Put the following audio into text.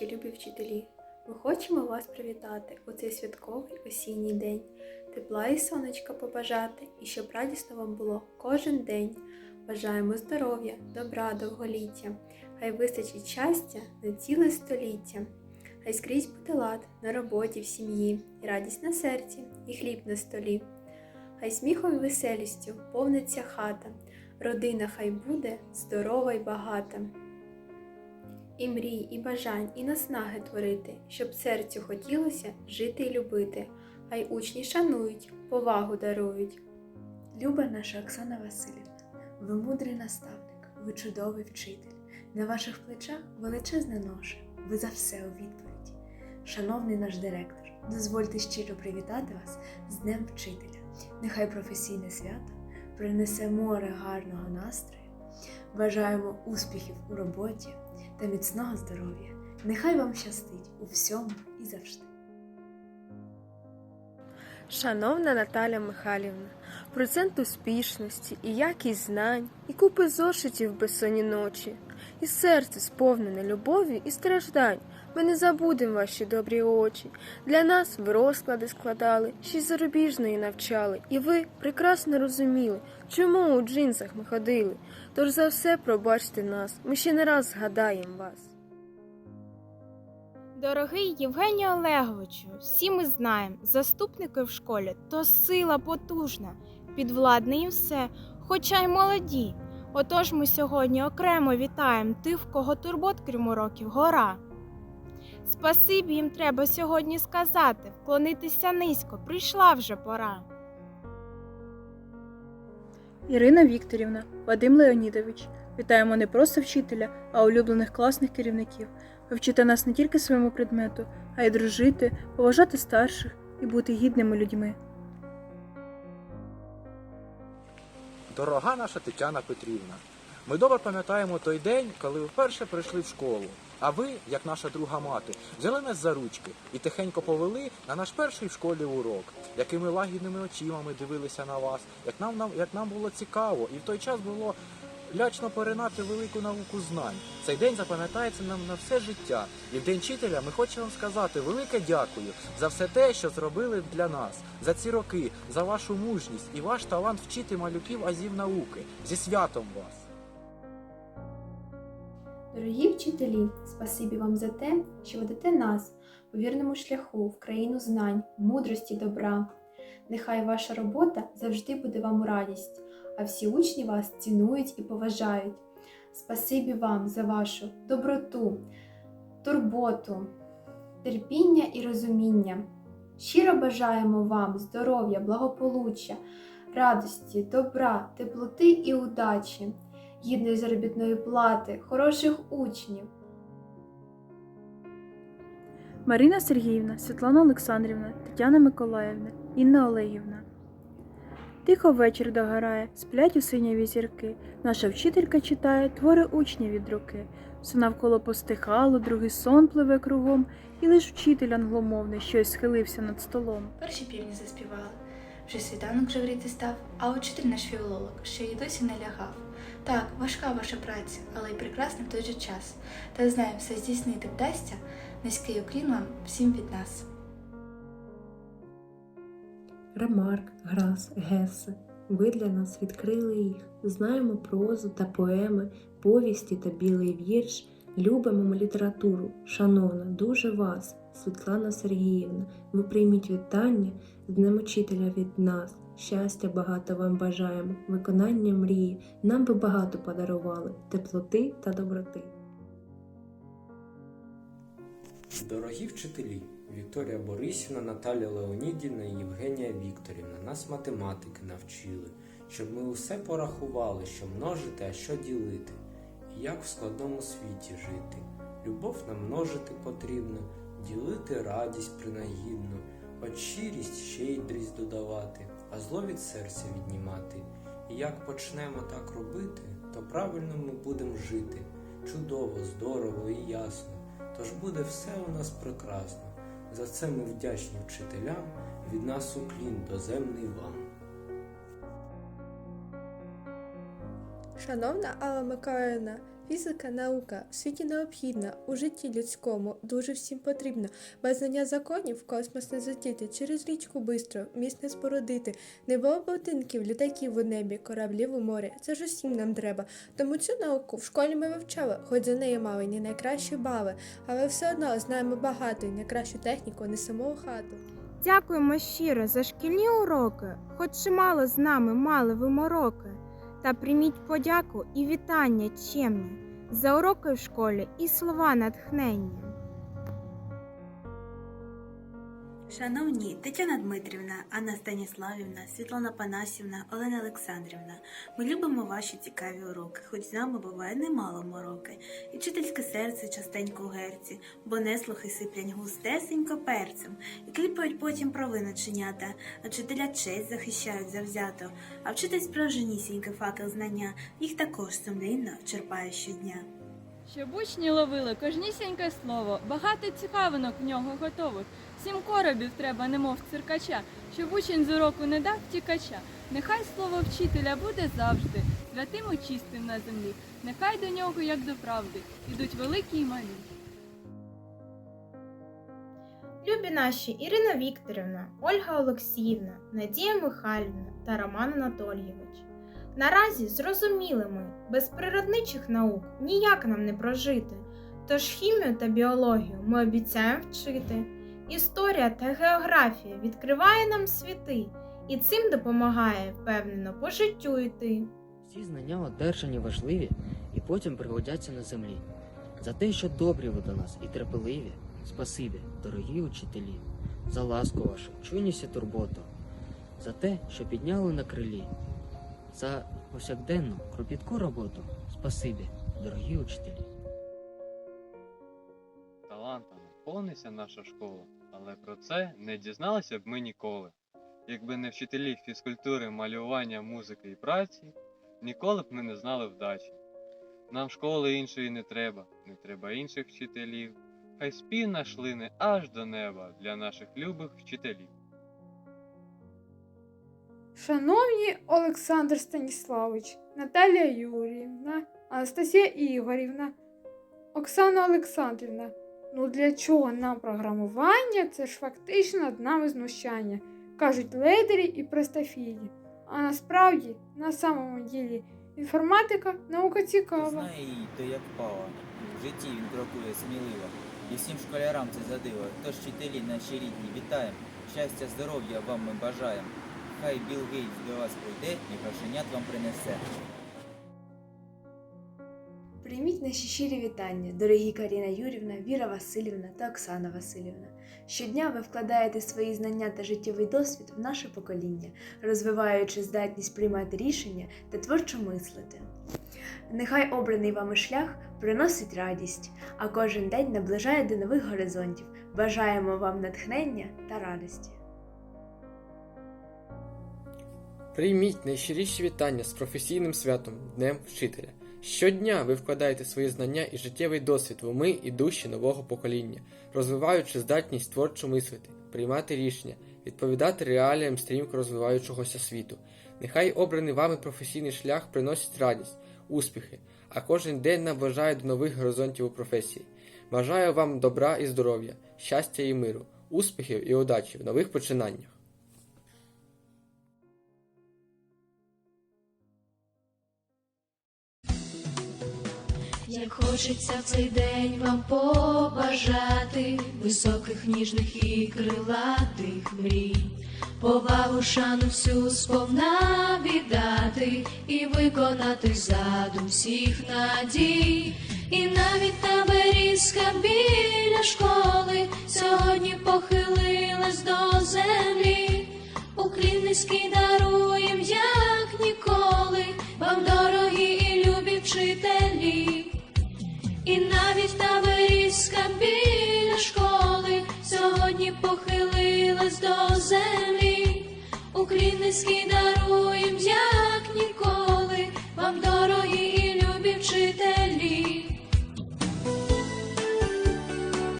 вечір, любі вчителі! Ми хочемо вас привітати у цей святковий осінній день, тепла і сонечка побажати, і щоб радісно вам було кожен день. Бажаємо здоров'я, добра, довголіття, хай вистачить щастя на ціле століття. Хай скрізь буде лад на роботі, в сім'ї, і радість на серці, і хліб на столі. Хай сміхом і веселістю повниться хата, родина хай буде здорова й багата. І мрій, і бажань, і наснаги творити, щоб серцю хотілося жити й любити, хай учні шанують, повагу дарують. Люба наша Оксана Васильівна, ви мудрий наставник, ви чудовий вчитель. На ваших плечах величезна ноша, ви за все у відповіді. Шановний наш директор, дозвольте щиро привітати вас з Днем Вчителя. Нехай професійне свято принесе море гарного настрою. Бажаємо успіхів у роботі та міцного здоров'я. Нехай вам щастить у всьому і завжди. Шановна Наталя Михайлівна, процент успішності і якість знань, і купи зошитів безсонні ночі, і серце сповнене любові і страждань. Ми не забудемо ваші добрі очі. Для нас ви розклади складали, ще й зарубіжної навчали, і ви прекрасно розуміли, чому у джинсах ми ходили. Тож за все пробачте нас, ми ще не раз згадаємо вас. Дорогий Євгенію Олеговичу, всі ми знаємо, заступники в школі то сила потужна, підвладне їм все, хоча й молоді. Отож ми сьогодні окремо вітаємо тих, в кого турбот, крім уроків, гора. Спасибі їм треба сьогодні сказати, вклонитися низько, прийшла вже пора. Ірина Вікторівна, Вадим Леонідович. Вітаємо не просто вчителя, а улюблених класних керівників. Ви вчите нас не тільки своєму предмету, а й дружити, поважати старших і бути гідними людьми. Дорога наша Тетяна Петрівна, ми добре пам'ятаємо той день, коли ви вперше прийшли в школу. А ви, як наша друга мати, взяли нас за ручки і тихенько повели на наш перший в школі урок, якими лагідними очима дивилися на вас, як нам, нам, як нам було цікаво, і в той час було лячно поринати велику науку знань. Цей день запам'ятається нам на все життя. І в день вчителя ми хочемо вам сказати велике дякую за все те, що зробили для нас, за ці роки, за вашу мужність і ваш талант вчити малюків азів науки. Зі святом вас! Дорогі вчителі, спасибі вам за те, що ведете нас по вірному шляху в країну знань, мудрості, добра. Нехай ваша робота завжди буде вам у радість, а всі учні вас цінують і поважають. Спасибі вам за вашу доброту, турботу, терпіння і розуміння. Щиро бажаємо вам здоров'я, благополуччя, радості, добра, теплоти і удачі гідної заробітної плати, хороших учнів. Марина Сергіївна, Світлана Олександрівна, Тетяна Миколаївна, Інна Олегівна. Тихо вечір догорає, сплять у синяві зірки. Наша вчителька читає твори учня від руки. Все навколо постихало, другий сон пливе кругом, і лиш вчитель англомовний щось схилився над столом. Перші півні заспівали. Вже світанок жевріти став, а учитель наш філолог ще й досі не лягав. Так, важка ваша праця, але й прекрасна в той же час. Та знаю, все здійснити вдасться. Низький уклін вам всім від нас. Ремарк, Грас, Гесе. Ви для нас відкрили їх. Знаємо прозу та поеми, повісті та білий вірш. Любимо ми літературу. Шановна, дуже вас, Світлана Сергіївна. Ви прийміть вітання з Днем Учителя від нас. Щастя багато вам бажаємо, виконання мрії. Нам би багато подарували, теплоти та доброти. Дорогі вчителі, Вікторія Борисівна, Наталя Леонідівна і Євгенія Вікторівна нас математики навчили, щоб ми усе порахували, що множити, а що ділити, і як в складному світі жити. Любов нам множити потрібно, ділити радість принагідно, от щирість щедрість додавати, а зло від серця віднімати. І як почнемо так робити, то правильно ми будемо жити. Чудово, здорово і ясно. Тож буде все у нас прекрасно. За це ми вдячні вчителям, від нас уклін доземний вам. Шановна Алла Миколаївна, Фізика наука в світі необхідна, у житті людському дуже всім потрібна. Без знання законів космос не злетіти, через річку бистро, міст не спорудити. Не було будинків, літаків у небі, кораблів у морі. Це ж усім нам треба. Тому цю науку в школі ми вивчали, хоч за неї мали не найкращі бали, але все одно знаємо багато і найкращу техніку несемо у хату. Дякуємо щиро за шкільні уроки, хоч чимало з нами мали ви мороки. Та прийміть подяку і вітання чемні за уроки в школі і слова натхнення. Шановні Тетяна Дмитрівна, Анна Станіславівна, Світлана Панасівна, Олена Олександрівна, ми любимо ваші цікаві уроки, хоч з нами буває немало мороки, і вчительське серце частенько у герці, бо неслухи сиплять густесенько перцем, і кліпають потім провину чинята, а вчителя честь захищають завзято, а вчитель справжнісінький факел знання, їх також сумлінно черпає щодня. Щоб учні ловили кожнісіньке слово, багато цікавинок в нього готових. Сім коробів треба, немов циркача, щоб учень з уроку не дав тікача. Нехай слово вчителя буде завжди, святим і чистим на землі. Нехай до нього, як до правди, ідуть великі й малі. Любі наші Ірина Вікторівна, Ольга Олексіївна, Надія Михайлівна та Роман Анатолійович. Наразі зрозуміли ми, без природничих наук ніяк нам не прожити. Тож хімію та біологію ми обіцяємо вчити. Історія та географія відкриває нам світи і цим допомагає впевнено по життю йти. Всі знання одержані важливі і потім пригодяться на землі. За те, що добрі ви до нас і терпеливі, спасибі, дорогі учителі, за ласку вашу, чуйність і турботу, за те, що підняли на крилі, за повсякденну кропітку роботу, спасибі, дорогі учителі. Талантами повниться наша школа, але про це не дізналися б ми ніколи. Якби не вчителі фізкультури, малювання, музики і праці, ніколи б ми не знали вдачі. Нам школи іншої не треба, не треба інших вчителів. Хай спів наш лине аж до неба для наших любих вчителів. Шановні Олександр Станіславович, Наталія Юріївна, Анастасія Ігорівна, Оксана Олександрівна. Ну для чого нам програмування? Це ж фактично над нами знущання. Кажуть ледері і простофілі. А насправді, на самому ділі, інформатика наука цікава. Знає її, то як пава. В житті він крокує сміливо. І всім школярам це задило. Тож вчителі наші рідні, вітаємо. Щастя, здоров'я вам ми бажаємо. Хай Білл Гейтс до вас прийде і грошенят вам принесе. Прийміть наші щирі вітання, дорогі Каріна Юрівна, Віра Васильівна та Оксана Васильівна. Щодня ви вкладаєте свої знання та життєвий досвід в наше покоління, розвиваючи здатність приймати рішення та творчо мислити. Нехай обраний вами шлях приносить радість, а кожен день наближає до нових горизонтів. Бажаємо вам натхнення та радості. Прийміть найщиріші вітання з професійним святом Днем Вчителя. Щодня ви вкладаєте свої знання і життєвий досвід в уми і душі нового покоління, розвиваючи здатність творчо мислити, приймати рішення, відповідати реаліям стрімко розвиваючогося світу. Нехай обраний вами професійний шлях приносить радість, успіхи, а кожен день наближає до нових горизонтів у професії. Бажаю вам добра і здоров'я, щастя і миру, успіхів і удачі в нових починаннях. Як хочеться в цей день вам побажати високих, ніжних і крилатих мрій, повагу, шану всю сповна віддати і виконати задум всіх надій, і навіть та берізка біля школи сьогодні похилилась до землі, уклін низький даруєм, як ніколи, вам дорогі і любі вчителі. Біля школи. Сьогодні похилилась до землі, Уклін низький даруєм, як ніколи, вам дорогі